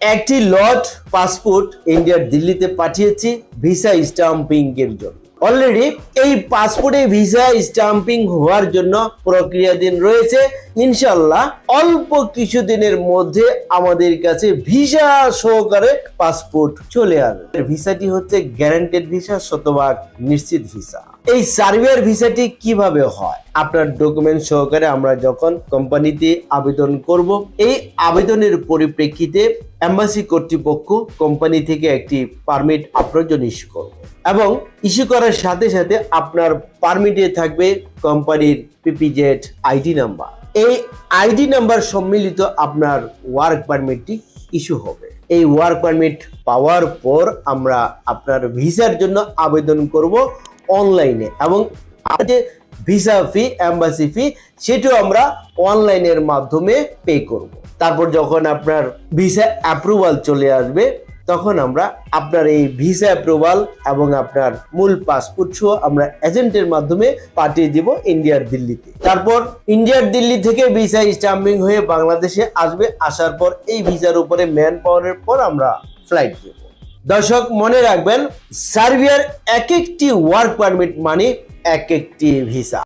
একটি লট পাসপোর্ট ইন্ডিয়ার দিল্লিতে পাঠিয়েছি ভিসা স্টাম্পিং এর জন্য। অলরেডি এই পাসপোর্টে ভিসা স্টাম্পিং হওয়ার জন্য প্রক্রিয়াধীন রয়েছে। ইনশাল্লাহ অল্প কিছু দিনের মধ্যে আমাদের কাছে ভিসা সহকারে পাসপোর্ট চলে আসবে। ভিসাটি হচ্ছে গ্যারান্টেড ভিসা শতভাগ নিশ্চিত ভিসা। এই সার্ভিয়ার ভিসাটি কীভাবে হয়? আপনার ডকুমেন্ট সহকারে আমরা যখন কোম্পানিতে আবেদন করব, এই আবেদনের পরিপ্রেক্ষিতে এম্বাসি কর্তৃপক্ষ কোম্পানি থেকে একটি পারমিট আপনার জন্য ইস্যু করবে এবং ইস্যু করার সাথে সাথে আপনার পারমিটে থাকবে কোম্পানির পিপিজেড আইডি নাম্বার এই আইডি নাম্বার সম্মিলিত আপনার ওয়ার্ক পারমিটটি ইস্যু হবে। এই ওয়ার্ক পারমিট পাওয়ার পর আমরা আপনার ভিসার জন্য আবেদন করব অনলাইনে এবং যে ভিসা ফি অ্যাম্বাসি ফি সেটাও আমরা অনলাইনের মাধ্যমে পে করব। তারপর যখন আপনার ভিসা অ্যাপ্রুভাল চলে আসবে, তখন আমরা আপনার এই ভিসা অ্যাপ্রুভাল এবং আপনার মূল পাসপোর্ট সহ আমরা এজেন্টের মাধ্যমে পাঠিয়ে দিব ইন্ডিয়ার দিল্লিতে। তারপর ইন্ডিয়ার দিল্লি থেকে ভিসা স্টাম্পিং হয়ে বাংলাদেশে আসবে। আসার পর এই ভিসার উপরে ম্যান পাওয়ারের পর আমরা ফ্লাইট দেব দর্শক মনে রাখবেন সার্বিয়ার এক একটি ওয়ার্ক পারমিট মানে এক একটি ভিসা